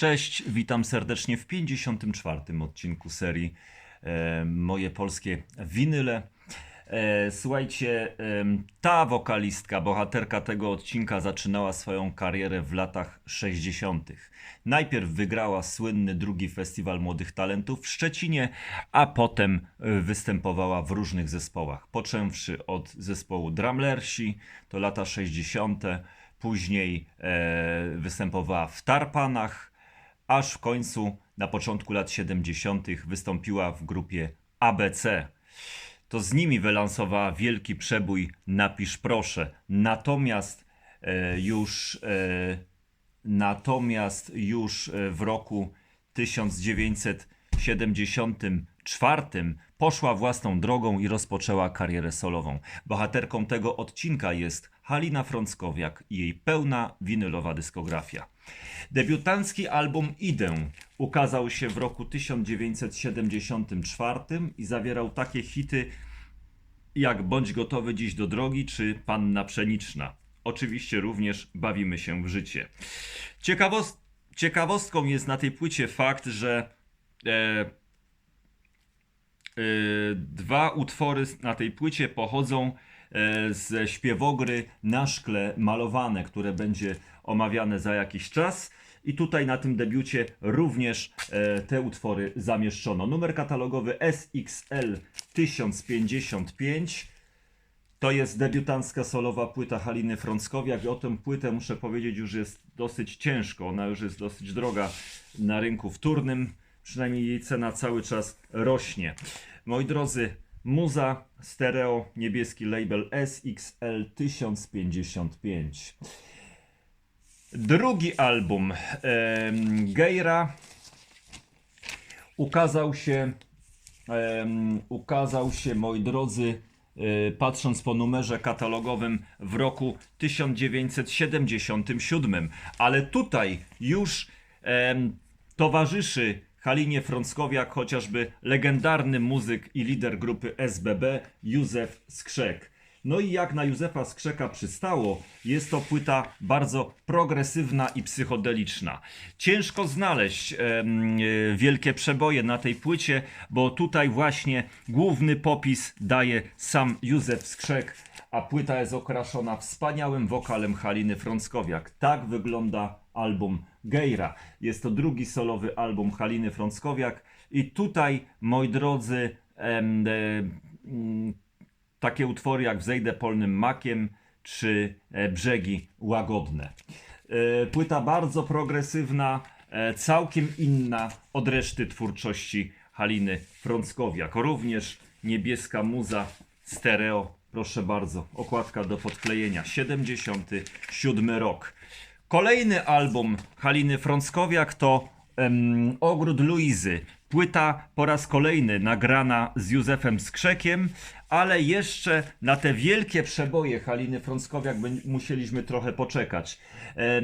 Cześć, witam serdecznie w 54. odcinku serii e, Moje polskie winyle. E, słuchajcie, em, ta wokalistka, bohaterka tego odcinka zaczynała swoją karierę w latach 60. Najpierw wygrała słynny drugi Festiwal Młodych Talentów w Szczecinie, a potem e, występowała w różnych zespołach. Począwszy od zespołu Drumlersi, to lata 60., później e, występowała w Tarpanach, aż w końcu na początku lat 70. wystąpiła w grupie ABC. To z nimi wylansowała wielki przebój Napisz proszę. Natomiast e, już e, natomiast już e, w roku 1974 poszła własną drogą i rozpoczęła karierę solową. Bohaterką tego odcinka jest Halina Frąckowiak i jej pełna winylowa dyskografia. Debiutancki album Idę ukazał się w roku 1974 i zawierał takie hity jak Bądź gotowy dziś do drogi czy Panna Pszeniczna. Oczywiście również bawimy się w życie. Ciekawost- ciekawostką jest na tej płycie fakt, że e, dwa utwory na tej płycie pochodzą e, ze śpiewogry Na szkle malowane, które będzie omawiane za jakiś czas. I tutaj na tym debiucie również e, te utwory zamieszczono. Numer katalogowy SXL 1055. To jest debiutancka solowa płyta Haliny Frąckowiak i o tę płytę muszę powiedzieć już jest dosyć ciężko. Ona już jest dosyć droga na rynku wtórnym. Przynajmniej jej cena cały czas rośnie. Moi drodzy, muza stereo, niebieski label SXL 1055. Drugi album em, Geira ukazał się, em, ukazał się, moi drodzy, e, patrząc po numerze katalogowym w roku 1977, ale tutaj już towarzyszy Halinie Frąckowiak chociażby legendarny muzyk i lider grupy SBB Józef Skrzek. No i jak na Józefa Skrzeka przystało, jest to płyta bardzo progresywna i psychodeliczna. Ciężko znaleźć e, wielkie przeboje na tej płycie, bo tutaj właśnie główny popis daje sam Józef Skrzek, a płyta jest okraszona wspaniałym wokalem Haliny Frąckowiak. Tak wygląda album Geira. Jest to drugi solowy album Haliny Frąckowiak i tutaj, moi drodzy, em, e, mm, takie utwory jak Wzejdę polnym makiem czy e, Brzegi łagodne. E, Płyta bardzo progresywna, e, całkiem inna od reszty twórczości Haliny Frąckowiak. Również niebieska muza stereo, proszę bardzo, okładka do podklejenia, 77 rok. Kolejny album Haliny Frąckowiak to em, Ogród Luizy. Płyta po raz kolejny nagrana z Józefem Skrzekiem, ale jeszcze na te wielkie przeboje Haliny Frąckowiak musieliśmy trochę poczekać. E,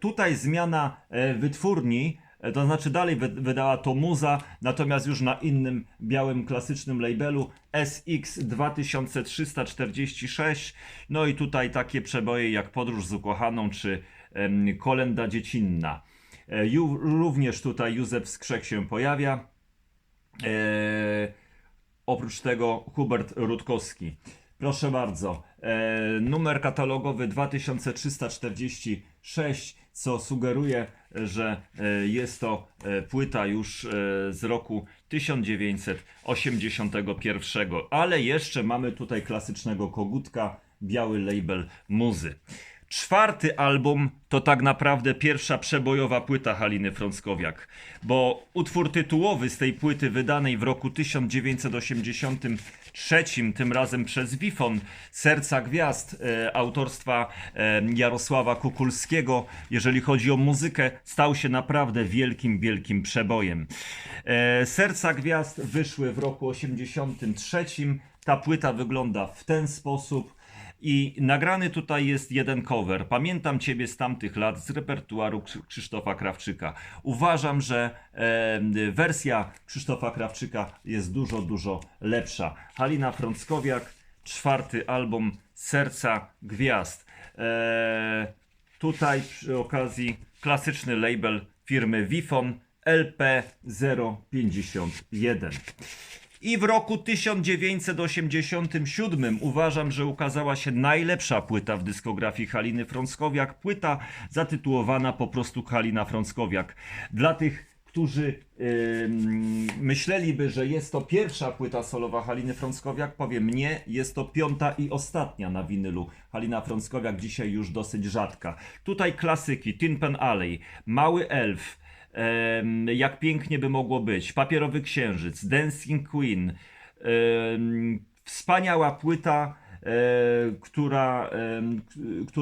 Tutaj zmiana e, wytwórni, e, to znaczy dalej wy- wydała to muza, natomiast już na innym białym klasycznym labelu SX 2346. No i tutaj takie przeboje jak Podróż z ukochaną czy Kolenda dziecinna. E, również tutaj Józef Skrzek się pojawia. E, oprócz tego Hubert Rutkowski. Proszę bardzo, e, numer katalogowy 2346, co sugeruje, że jest to płyta już z roku 1981, ale jeszcze mamy tutaj klasycznego kogutka, biały label muzy. Czwarty album to tak naprawdę pierwsza przebojowa płyta Haliny Frąckowiak, bo utwór tytułowy z tej płyty wydanej w roku 1983, tym razem przez Wifon, Serca Gwiazd, e, autorstwa e, Jarosława Kukulskiego, jeżeli chodzi o muzykę, stał się naprawdę wielkim, wielkim przebojem. E, Serca Gwiazd wyszły w roku 83, ta płyta wygląda w ten sposób. I nagrany tutaj jest jeden cover. Pamiętam Ciebie z tamtych lat z repertuaru Krzy- Krzysztofa Krawczyka. Uważam, że e, wersja Krzysztofa Krawczyka jest dużo, dużo lepsza. Halina Frąckowiak, czwarty album Serca Gwiazd. E, tutaj przy okazji klasyczny label firmy Wifon LP051. I w roku 1987 uważam, że ukazała się najlepsza płyta w dyskografii Haliny Frąckowiak. Płyta zatytułowana po prostu Halina Frąckowiak. Dla tych, którzy ym, myśleliby, że jest to pierwsza płyta solowa Haliny Frąckowiak, powiem nie, jest to piąta i ostatnia na winylu. Halina Frąckowiak dzisiaj już dosyć rzadka. Tutaj klasyki, Tin Pan Alley, Mały Elf, Jak pięknie by mogło być, Papierowy Księżyc, Dancing Queen, wspaniała płyta, e, która, która